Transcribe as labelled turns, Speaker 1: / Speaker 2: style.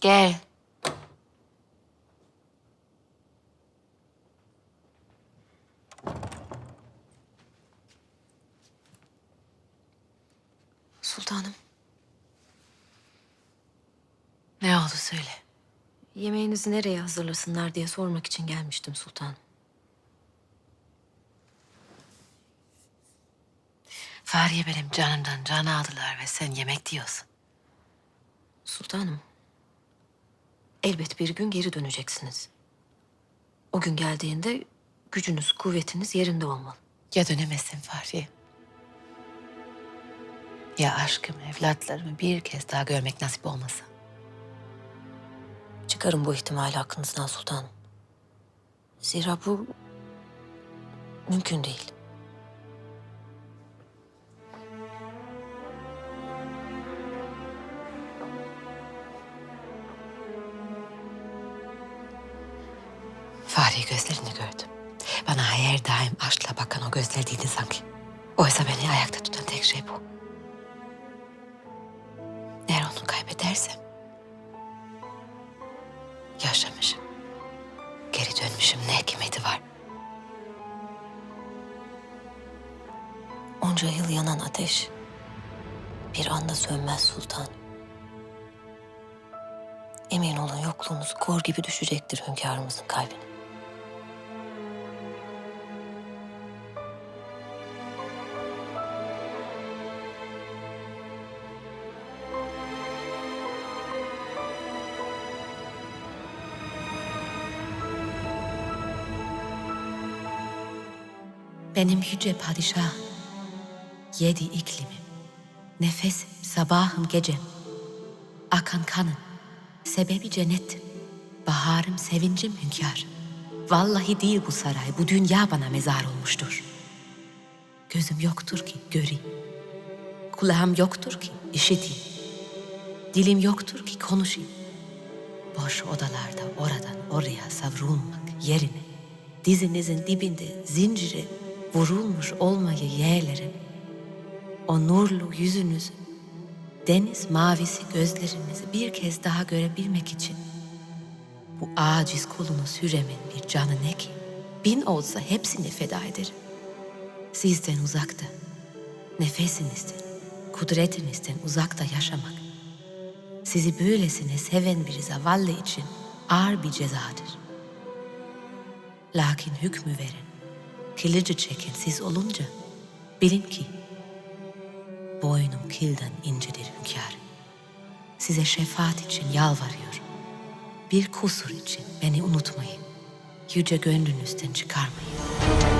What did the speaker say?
Speaker 1: Gel.
Speaker 2: Sultanım,
Speaker 1: Ne oldu söyle.
Speaker 2: yemeğinizi nereye hazırlasınlar diye sormak için gelmiştim sultanım.
Speaker 1: Fahriye benim canımdan can aldılar ve sen yemek diyorsun.
Speaker 2: Sultanım, elbet bir gün geri döneceksiniz. O gün geldiğinde gücünüz, kuvvetiniz yerinde olmalı.
Speaker 1: Ya dönemezsin Fahriye. Ya aşkımı, evlatlarımı bir kez daha görmek nasip olmasa.
Speaker 2: Çıkarın bu ihtimali aklınızdan sultanım. Zira bu mümkün değil.
Speaker 1: Fahriye gözlerini gördüm. Bana her daim aşkla bakan o gözler değildi sanki. Oysa beni ayakta tutan tek şey bu. Eğer onu kaybedersem... Yaşamışım. Geri dönmüşüm ne kıymeti var.
Speaker 2: Onca yıl yanan ateş bir anda sönmez sultan. Emin olun yokluğunuz kor gibi düşecektir hünkârımızın kalbine.
Speaker 3: Benim yüce padişah, yedi iklimim, nefesim, sabahım, gecem, akan kanım, sebebi cennettim, baharım, sevincim, hünkârım. Vallahi değil bu saray, bu dünya bana mezar olmuştur. Gözüm yoktur ki göreyim, kulağım yoktur ki işiteyim, dilim yoktur ki konuşayım. Boş odalarda oradan oraya savrulmak yerine dizinizin dibinde zincire vurulmuş olmayı yeğlerim. O nurlu yüzünüzü, deniz mavisi gözlerinizi bir kez daha görebilmek için bu aciz kulunuz Hürrem'in bir canı ne ki? Bin olsa hepsini feda ederim. Sizden uzakta, nefesinizden, kudretinizden uzakta yaşamak, sizi böylesine seven bir zavallı için ağır bir cezadır. Lakin hükmü veren, kılıcı çeken siz olunca bilin ki boynum kilden incedir hünkârım. Size şefaat için yalvarıyorum. Bir kusur için beni unutmayın. Yüce gönlünüzden çıkarmayın.